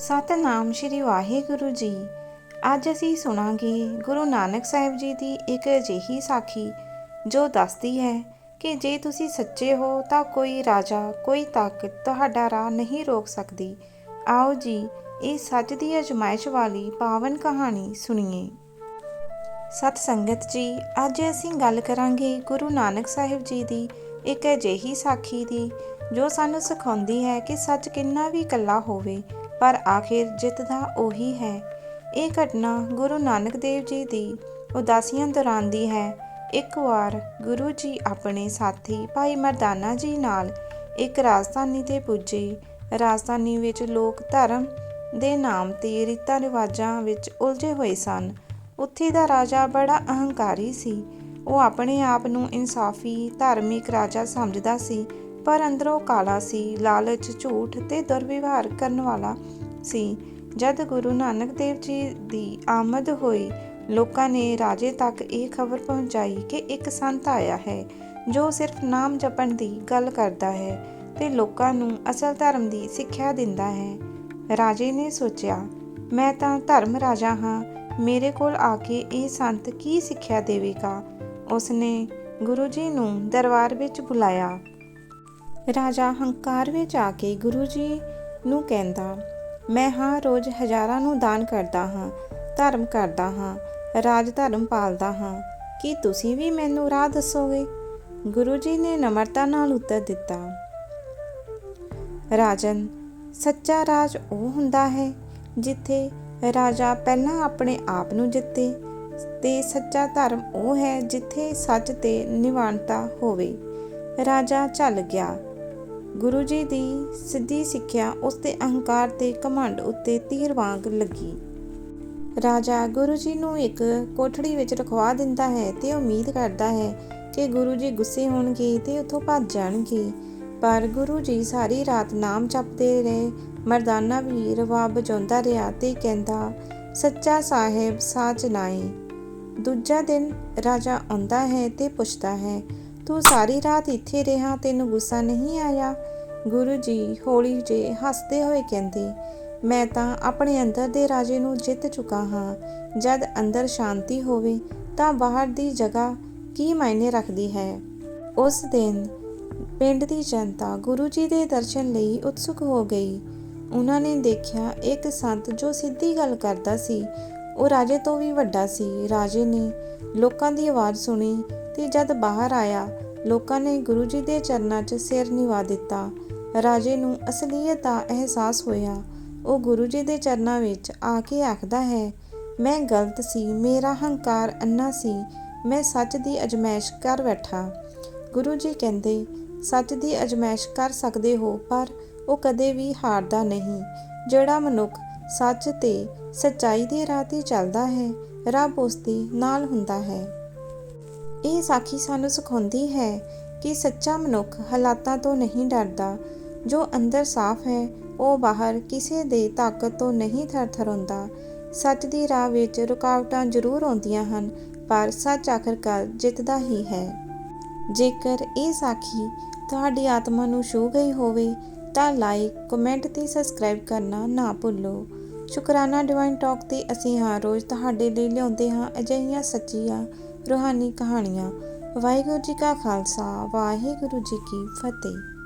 ਸਤਨਾਮ ਸ਼੍ਰੀ ਵਾਹਿਗੁਰੂ ਜੀ। ਅੱਜ ਅਸੀਂ ਸੁਣਾਂਗੇ ਗੁਰੂ ਨਾਨਕ ਸਾਹਿਬ ਜੀ ਦੀ ਇੱਕ ਅਜਿਹੀ ਸਾਖੀ, ਜੋ ਦੱਸਦੀ ਹੈ ਕਿ ਜੇ ਤੁਸੀਂ ਸੱਚੇ ਹੋ ਤਾਂ ਕੋਈ ਰਾਜਾ, ਕੋਈ ਤਾਕਤ ਤੁਹਾਡਾ ਰਾਹ ਨਹੀਂ ਰੋਕ ਸਕਦੀ। ਆਓ ਜੀ, ਇਹ ਸੱਚ ਦੀ ਅਜਮਾਇਸ਼ ਵਾਲੀ ਪਾਵਨ ਕਹਾਣੀ ਸੁਣੀਏ। ਸਤ ਸੰਗਤ ਜੀ, ਅੱਜ ਅਸੀਂ ਗੱਲ ਕਰਾਂਗੇ ਗੁਰੂ ਨਾਨਕ ਸਾਹਿਬ ਜੀ ਦੀ ਇੱਕ ਅਜਿਹੀ ਸਾਖੀ ਦੀ, ਜੋ ਸਾਨੂੰ ਸਿਖਾਉਂਦੀ ਹੈ ਕਿ ਸੱਚ ਕਿੰਨਾ ਵੀ ਇਕੱਲਾ ਹੋਵੇ ਪਰ ਆਖਿਰ ਜਿੱਤਦਾ ਉਹੀ ਹੈ। ਇਹ ਘਟਨਾ ਗੁਰੂ ਨਾਨਕ ਦੇਵ ਜੀ ਦੀ ਉਦਾਸੀਆਂ ਦੌਰਾਨ ਦੀ ਹੈ। ਇੱਕ ਵਾਰ ਗੁਰੂ ਜੀ ਆਪਣੇ ਸਾਥੀ ਭਾਈ ਮਰਦਾਨਾ ਜੀ ਨਾਲ ਇੱਕ ਰਾਜਧਾਨੀ ਤੇ ਪੁੱਜੇ। ਰਾਜਧਾਨੀ ਵਿੱਚ ਲੋਕ ਧਰਮ ਦੇ ਨਾਮ ਤੇ ਰੀਤਾਂ ਰਿਵਾਜਾਂ ਵਿੱਚ ਉਲਝੇ ਹੋਏ ਸਨ। ਉੱਥੇ ਦਾ ਰਾਜਾ ਬੜਾ ਅਹੰਕਾਰੀ ਸੀ। ਉਹ ਆਪਣੇ ਆਪ ਨੂੰ ਇਨਸਾਫੀ ਧਾਰਮਿਕ ਰਾਜਾ ਸਮਝਦਾ ਸੀ ਪਰ ਅੰਦਰੋਂ ਕਾਲਾ ਸੀ, ਲਾਲਚ, ਝੂਠ ਤੇ ਦੁਰਵਿਵਹਾਰ ਕਰਨ ਵਾਲਾ ਸੀ। ਜਦ ਗੁਰੂ ਨਾਨਕ ਦੇਵ ਜੀ ਦੀ ਆਮਦ ਹੋਈ, ਲੋਕਾਂ ਨੇ ਰਾਜੇ ਤੱਕ ਇਹ ਖਬਰ ਪਹੁੰਚਾਈ ਕਿ ਇੱਕ ਸੰਤ ਆਇਆ ਹੈ, ਜੋ ਸਿਰਫ ਨਾਮ ਜਪਣ ਦੀ ਗੱਲ ਕਰਦਾ ਹੈ ਤੇ ਲੋਕਾਂ ਨੂੰ ਅਸਲ ਧਰਮ ਦੀ ਸਿੱਖਿਆ ਦਿੰਦਾ ਹੈ। ਰਾਜੇ ਨੇ ਸੋਚਿਆ, ਮੈਂ ਤਾਂ ਧਰਮ ਰਾਜਾ ਹਾਂ, ਮੇਰੇ ਕੋਲ ਆ ਕੇ ਇਹ ਸੰਤ ਕੀ ਸਿੱਖਿਆ ਦੇਵੇਗਾ? ਉਸਨੇ ਗੁਰੂ ਜੀ ਨੂੰ ਦਰਬਾਰ ਵਿੱਚ ਬੁਲਾਇਆ। ਰਾਜਾ ਹੰਕਾਰ ਵਿੱਚ ਆ ਕੇ ਗੁਰੂ ਜੀ ਨੂੰ ਕਹਿੰਦਾ, ਮੈਂ ਹਾਂ ਰੋਜ਼ ਹਜ਼ਾਰਾਂ ਨੂੰ ਦਾਨ ਕਰਦਾ ਹਾਂ, ਧਰਮ ਕਰਦਾ ਹਾਂ, ਰਾਜ ਧਰਮ ਪਾਲਦਾ ਹਾਂ। ਕੀ ਤੁਸੀਂ ਵੀ ਮੈਨੂੰ ਰਾਹ ਦੱਸੋਗੇ? ਗੁਰੂ ਜੀ ਨੇ ਨਮਰਤਾ ਨਾਲ ਉੱਤਰ ਦਿੱਤਾ। ਰਾਜਨ, ਸੱਚਾ ਰਾਜ ਉਹ ਹੁੰਦਾ ਹੈ ਜਿੱਥੇ ਰਾਜਾ ਪਹਿਲਾਂ ਆਪਣੇ ਆਪ ਨੂੰ ਜਿੱਤੇ ਤੇ ਸੱਚਾ ਧਰਮ ਉਹ ਹੈ ਜਿੱਥੇ ਸੱਚ ਤੇ ਨਿਵਾਨਤਾ ਹੋਵੇ। ਰਾਜਾ ਚੱਲ ਗਿਆ ਗੁਰੂ ਜੀ ਦੀ ਸਿੱਧੀ ਸਿੱਖਿਆ ਉਸ ਦੇ ਅਹੰਕਾਰ ਤੇ ਘਮੰਡ ਉੱਤੇ ਤੀਰ ਵਾਂਗ ਲੱਗੀ। ਰਾਜਾ ਗੁਰੂ ਜੀ ਨੂੰ ਇੱਕ ਕੋਠੜੀ ਵਿੱਚ ਰਖਵਾ ਦਿੰਦਾ ਹੈ ਤੇ ਉਮੀਦ ਕਰਦਾ ਹੈ ਕਿ ਗੁਰੂ ਜੀ ਗੁੱਸੇ ਹੋਣਗੇ ਤੇ ਉੱਥੋਂ ਭੱਜ ਜਾਣਗੇ। ਪਰ ਗੁਰੂ ਜੀ ਸਾਰੀ ਰਾਤ ਨਾਮ ਜਪਦੇ ਰਹੇ। ਮਰਦਾਨਾ ਵੀ ਰਵਾਬ ਬਜਾਉਂਦਾ ਰਿਹਾ ਤੇ ਕਹਿੰਦਾ, ਸੱਚਾ ਸਾਹਿਬ ਸਾਚ ਨਾਏ ਦੂਜਾ ਦਿਨ ਰਾਜਾ ਆਉਂਦਾ ਹੈ ਤੇ ਪੁੱਛਦਾ ਹੈ ਤੂੰ ਸਾਰੀ ਰਾਤ ਇੱਥੇ ਰਿਹਾ, ਤੈਨੂੰ ਗੁੱਸਾ ਨਹੀਂ ਆਇਆ? ਗੁਰੂ ਜੀ ਹੌਲੀ ਜੇ ਹੱਸਦੇ ਹੋਏ ਕਹਿੰਦੇ, ਮੈਂ ਤਾਂ ਆਪਣੇ ਅੰਦਰ ਦੇ ਰਾਜੇ ਨੂੰ ਜਿੱਤ ਚੁੱਕਾ ਹਾਂ। ਜਦ ਅੰਦਰ ਸ਼ਾਂਤੀ ਹੋਵੇ, ਤਾਂ ਬਾਹਰ ਦੀ ਜਗ੍ਹਾ ਕੀ ਮਾਇਨੇ ਰੱਖਦੀ ਹੈ? ਉਸ ਦਿਨ ਪਿੰਡ ਦੀ ਜਨਤਾ ਗੁਰੂ ਜੀ ਦੇ ਦਰਸ਼ਨ ਲਈ ਉਤਸੁਕ ਹੋ ਗਈ। ਉਹਨਾਂ ਨੇ ਦੇਖਿਆ ਇੱਕ ਸੰਤ ਜੋ ਸਿੱਧੀ ਗੱਲ ਕਰਦਾ ਸੀ। ਉਹ ਰਾਜੇ ਤੋਂ ਵੀ ਵੱਡਾ ਸੀ। ਰਾਜੇ ਨੇ ਲੋਕਾਂ ਦੀ ਆਵਾਜ਼ ਸੁਣੀ। ਤੇ ਜਦ ਬਾਹਰ ਆਇਆ, ਲੋਕਾਂ ਨੇ ਗੁਰੂ ਜੀ ਦੇ ਚਰਨਾਂ 'ਚ ਸਿਰ ਨਿਵਾ ਦਿੱਤਾ। ਰਾਜੇ ਨੂੰ ਅਸਲੀਅਤ ਦਾ ਅਹਿਸਾਸ ਹੋਇਆ। ਉਹ ਗੁਰੂ ਜੀ ਦੇ ਚਰਨਾਂ ਵਿੱਚ ਆ ਕੇ ਆਖਦਾ ਹੈ, ਮੈਂ ਗਲਤ ਸੀ, ਮੇਰਾ ਹੰਕਾਰ ਅੰਨਾ ਸੀ, ਮੈਂ ਸੱਚ ਦੀ ਅਜਮਾਇਸ਼ ਕਰ ਬੈਠਾ। ਗੁਰੂ ਜੀ ਕਹਿੰਦੇ, ਸੱਚ ਦੀ ਅਜਮਾਇਸ਼ ਕਰ ਸਕਦੇ ਹੋ, ਪਰ ਉਹ ਕਦੇ ਵੀ ਹਾਰਦਾ ਨਹੀਂ। ਜਿਹੜਾ ਮਨੁੱਖ ਸੱਚ ਤੇ ਸਚਾਈ ਦੇ ਰਾਹ ਤੇ ਚੱਲਦਾ ਹੈ, ਰੱਬ ਉਸ ਦੇ ਨਾਲ ਹੁੰਦਾ ਹੈ। ਇਹ ਸਾਖੀ ਸਾਨੂੰ ਸਿਖਾਉਂਦੀ ਹੈ ਕਿ ਸੱਚਾ ਮਨੁੱਖ ਹਾਲਾਤਾਂ ਤੋਂ ਨਹੀਂ ਡਰਦਾ। ਜੋ ਅੰਦਰ ਸਾਫ਼ ਹੈ, ਉਹ ਬਾਹਰ ਕਿਸੇ ਦੇ ਤਾਕਤ ਤੋਂ ਨਹੀਂ ਥਰਥਰਾਉਂਦਾ ਸੱਚ ਦੀ ਰਾਹ ਵਿੱਚ ਰੁਕਾਵਟਾਂ ਜ਼ਰੂਰ ਆਉਂਦੀਆਂ ਹਨ, ਪਰ ਸੱਚ ਆਖਰਕਾਰ ਜਿੱਤਦਾ ਹੀ ਹੈ। ਜੇਕਰ ਇਹ ਸਾਖੀ ਤੁਹਾਡੀ ਆਤਮਾ ਨੂੰ ਛੂ ਗਈ ਹੋਵੇ, ਤਾਂ ਲਾਈਕ ਕਮੈਂਟ ਤੇ ਸਬਸਕ੍ਰਾਈਬ ਕਰਨਾ ਨਾ ਭੁੱਲੋ। ਸ਼ੁਕਰਾਨਾ ਡਿਵਾਈਨ ਟਾਕ ਤੇ ਅਸੀਂ ਹਰ ਰੋਜ਼ ਤੁਹਾਡੇ ਲਈ ਲਿਆਉਂਦੇ ਹਾਂ ਅਜਿਹੀਆਂ ਸੱਚੀਆਂ ਰੂਹਾਨੀ ਕਹਾਣੀਆਂ। ਵਾਹਿਗੁਰੂ ਜੀ ਕਾ ਖਾਲਸਾ ਵਾਹਿਗੁਰੂ ਜੀ ਕੀ ਫਤਿਹ।